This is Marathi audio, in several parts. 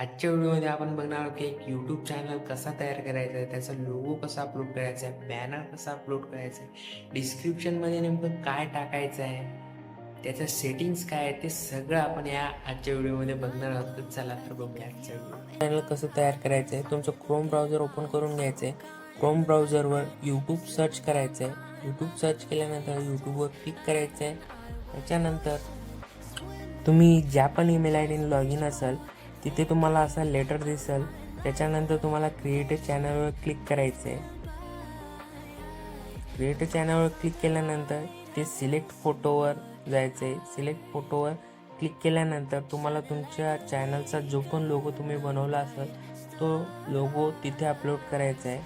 आजच्या व्हिडिओमध्ये आपण बघणार आहोत की एक यूट्यूब चॅनल कसा तयार करायचा आहे त्याचा लोगो कसा अपलोड करायचा आहे बॅनर कसा अपलोड करायचा आहे डिस्क्रिप्शनमध्ये नेमकं काय टाकायचं आहे त्याचं सेटिंग्स काय आहे ते सगळं आपण या आजच्या व्हिडिओमध्ये बघणार आहोत. तर चला तर बघूया आजच्या व्हिडिओ. चॅनल कसं तयार करायचं आहे तुमचं क्रोम ब्राउझर ओपन करून घ्यायचं आहे. क्रोम ब्राउझरवर यूट्यूब सर्च करायचं आहे. यूट्यूब सर्च केल्यानंतर यूट्यूबवर क्लिक करायचं आहे. त्याच्यानंतर तुम्ही ज्या पण ईमेल आय डीने लॉग इन असाल तिथे तुम्हाला असं लेटर दिसेल त्याच्यानंतर तुम्हाला क्रिएट चॅनलवर क्लिक करायचं आहे क्रिएट चॅनलवर क्लिक केल्यानंतर ते सिलेक्ट फोटोवर जायचं आहे सिलेक्ट फोटोवर क्लिक केल्यानंतर तुम्हाला तुमच्या चॅनलचा जो पण लोगो तुम्ही बनवला असेल तो लोगो तिथे अपलोड करायचा आहे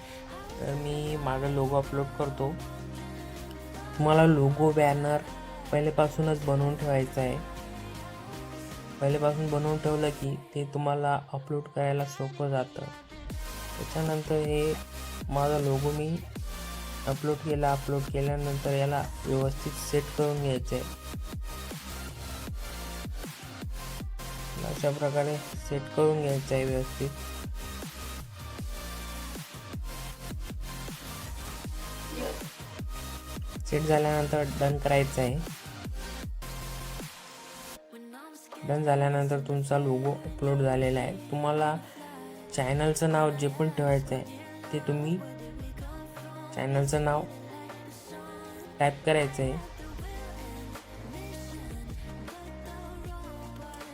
तर मी माझा लोगो अपलोड करतो. तुम्हाला लोगो बॅनर पहिल्यापासूनच बनवून ठेवायचा आहे पहिलेपासून बनवून ठेवलं की ते तुम्हाला अपलोड करायला सोपं जातं. त्याच्यानंतर हे माझा लोगो मी अपलोड केला अपलोड केल्यानंतर याला व्यवस्थित सेट करून घ्यायचं आहे अशा प्रकारे सेट करून घ्यायचं आहे व्यवस्थित. सेट झाल्यानंतर डन करायचं आहे डन झाल्यानंतर तुमचा लोगो अपलोड झालेला आहे. तुम्हाला चॅनलचं नाव जे पण ठेवायचं आहे ते तुम्ही चॅनलचं नाव टाईप करायचं आहे.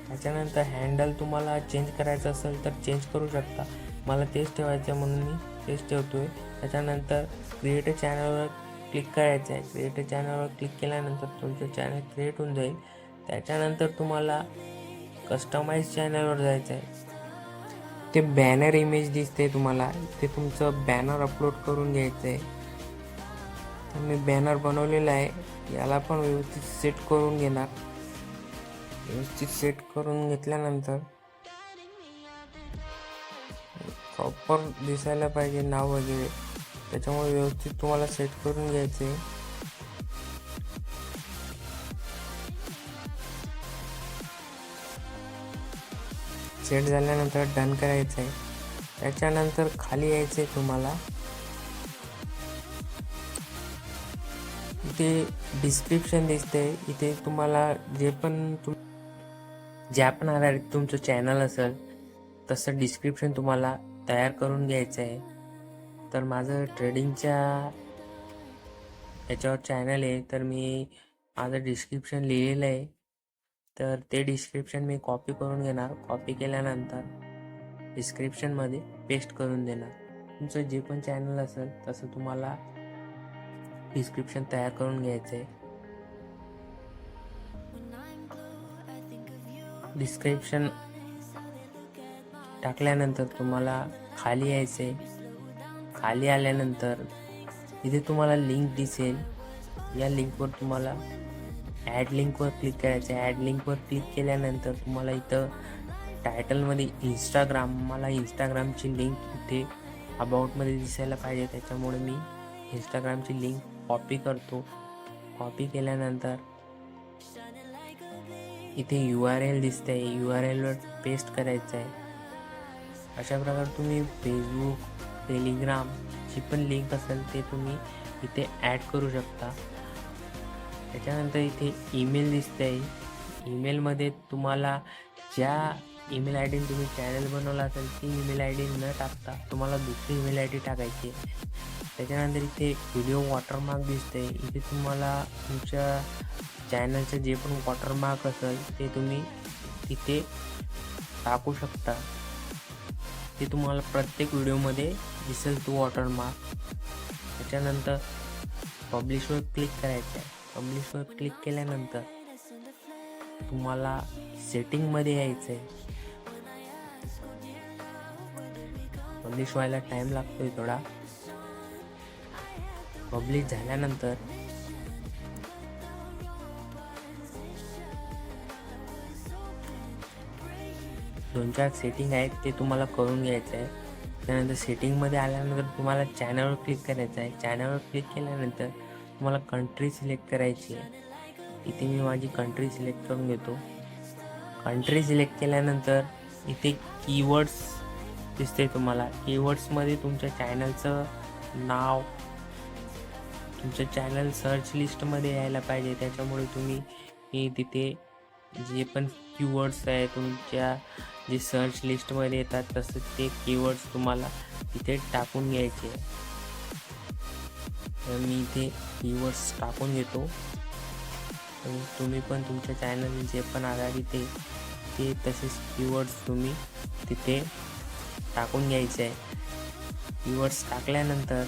त्याच्यानंतर हँडल तुम्हाला चेंज करायचं असेल तर चेंज करू शकता. मला तेच ठेवायचं आहे म्हणून मी तेच ठेवतो आहे त्याच्यानंतर क्रिएट चॅनलवर क्लिक करायचं आहे. क्रिएटर चॅनलवर क्लिक केल्यानंतर तुमचं चॅनल क्रिएट होऊन जाईल. त्याच्यानंतर तुम्हाला कस्टमाइज चॅनलवर जायचं आहे ते बॅनर इमेज दिसते तुम्हाला. ते तुमचं बॅनर अपलोड करून घ्यायचं आहे तर मी बॅनर बनवलेला आहे. याला पण व्यवस्थित सेट करून घेणार. व्यवस्थित सेट करून घेतल्यानंतर प्रॉपर दिसायला पाहिजे नाव वगैरे. त्याच्यामुळे व्यवस्थित तुम्हाला सेट करून घ्यायचं आहे सेट झाल्यानंतर डन करायचं आहे त्याच्यानंतर खाली यायचं आहे तुम्हाला. इथे डिस्क्रिप्शन दिसते इथे तुम्हाला जे पण तुम ज्या पण आधारित तुमचं चॅनल असेल तसं डिस्क्रिप्शन तुम्हाला तयार करून घ्यायचं आहे तर माझं ट्रेडिंगच्या याच्यावर चॅनल आहे. तर मी माझं डिस्क्रिप्शन लिहिलेलं आहे. तर ते डिस्क्रिप्शन मी कॉपी करून घेणार. कॉपी केल्यानंतर डिस्क्रिप्शनमध्ये पेस्ट करून देणार. तुमचं जे पण चॅनल असेल तसं तुम्हाला डिस्क्रिप्शन तयार करून घ्यायचं आहे डिस्क्रिप्शन टाकल्यानंतर तुम्हाला खाली यायचं आहे खाली आल्यानंतर इथे तुम्हाला लिंक दिसेल. या लिंकवर तुम्हाला ॲड लिंकवर क्लिक करायचं. आहे ॲड लिंकवर क्लिक केल्यानंतर तुम्हाला इथं टायटलमध्ये इंस्टाग्राम मला इंस्टाग्रामची लिंक इथे अबाउटमध्ये दिसायला पाहिजे. त्याच्यामुळे मी इंस्टाग्रामची लिंक कॉपी करतो. कॉपी केल्यानंतर इथे यू आर एल दिसते यू आर एलवर पेस्ट करायचं आहे अशा प्रकारे तुम्ही फेसबुक टेलिग्रामची पण लिंक असेल ते तुम्ही इथे ॲड करू शकता. त्याच्यानंतर इथे ईमेल दिसते आहे ईमेलमध्ये तुम्हाला ज्या ईमेल आय डीने तुम्ही चॅनल बनवला असेल ती ईमेल आय डी न टाकता तुम्हाला दुसरी ईमेल आय डी टाकायची आहे. त्याच्यानंतर इथे व्हिडिओ वॉटरमार्क दिसते इथे तुम्हाला तुमच्या चॅनलचं जे पण वॉटरमार्क असेल ते तुम्ही तिथे टाकू शकता. ते तुम्हाला प्रत्येक व्हिडिओमध्ये दिसेल तो वॉटरमार्क. त्याच्यानंतर पब्लिशवर क्लिक करायचं आहे. पब्लिशवर क्लिक केल्यानंतर तुम्हाला सेटिंगमध्ये यायचं आहे पब्लिश व्हायला टाईम लागतोय थोडा. पब्लिश झाल्यानंतर दोन चार सेटिंग आहेत ते तुम्हाला करून घ्यायचं आहे त्यानंतर सेटिंगमध्ये आल्यानंतर तुम्हाला चॅनलवर क्लिक करायचं आहे चॅनलवर क्लिक केल्यानंतर तुम्हाला कंट्री सिलेक्ट करायची आहे इथे मी माझी कंट्री सिलेक्ट करून घेतो. कंट्री सिलेक्ट केल्यानंतर इथे कीवर्ड्स दिसते तुम्हाला. कीवर्ड्समध्ये तुमच्या चॅनलचं नाव तुमचं चॅनल सर्च लिस्टमध्ये यायला पाहिजे. त्याच्यामुळे तुम्ही तिथे जे पण कीवर्ड्स आहे तुमच्या जे सर्च लिस्टमध्ये येतात तसं ते कीवर्ड्स तुम्हाला तिथे टाकून घ्यायचे मी इथे व्ह्यूवर्स टाकून घेतो. आणि तुम्ही पण तुमच्या चॅनल जे पण आधारित आहे ते तसेच व्ह्यूवर्स तुम्ही तिथे टाकून घ्यायचे आहे. व्ह्यूवर्स टाकल्यानंतर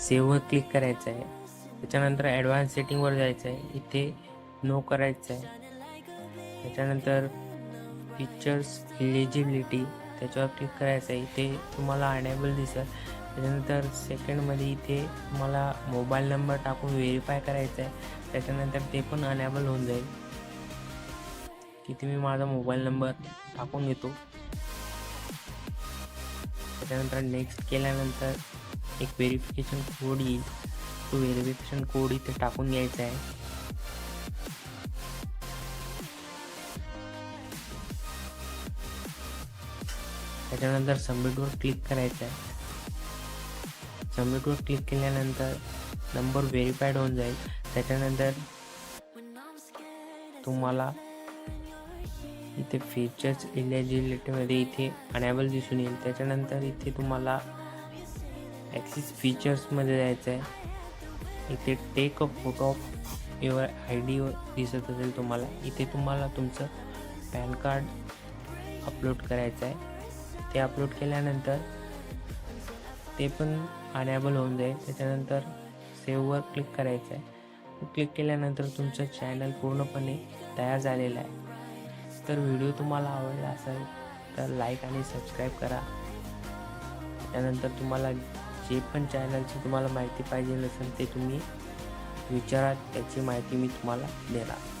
सेव्हवर क्लिक करायचं आहे. त्याच्यानंतर ॲडव्हान्स सेटिंगवर जायचं आहे. इथे नो करायचं आहे. त्याच्यानंतर फीचर्स इलिजिबिलिटी त्याच्यावर क्लिक करायचं आहे. इथे तुम्हाला अनेबल दिसेल. त्याच्यानंतर सेकंडमध्ये इथे तुम्हाला मोबाईल नंबर टाकून व्हेरीफाय करायचं आहे. त्याच्यानंतर ते पण अनेबल होऊन जाईल. इथे मी माझा मोबाईल नंबर टाकून घेतो. त्याच्यानंतर नेक्स्ट केल्यानंतर एक व्हेरिफिकेशन कोड येईल. तो व्हेरिफिकेशन कोड इथे टाकून घ्यायचा आहे. त्याच्यानंतर सबमिटवर क्लिक करायचं आहे. सबमिटवर क्लिक केल्यानंतर नंबर व्हेरीफाईड होऊन जाईल. त्याच्यानंतर तुम्हाला इथे फीचर्स इलिजिबिलिटीमध्ये इथे अनेबल दिसून येईल. त्याच्यानंतर इथे तुम्हाला ॲक्सिस फीचर्समध्ये जायचं आहे इथे take a photo of your I D दिसत असेल तुम्हाला. इथे तुम्हाला तुमचं पॅन कार्ड अपलोड करायचं आहे ते अपलोड केल्यानंतर ते पण अनेबल होऊन जाईल. त्याच्यानंतर सेव्हवर क्लिक करायचं आहे क्लिक केल्यानंतर तुमचं चॅनल पूर्णपणे तयार झालेलं आहे. तर व्हिडिओ तुम्हाला आवडला असेल तर लाईक आणि सबस्क्राईब करा. त्यानंतर तुम्हाला जे पण चॅनलची तुम्हाला माहिती पाहिजे असेल ते तुम्ही विचारा त्याची माहिती मी तुम्हाला देणार.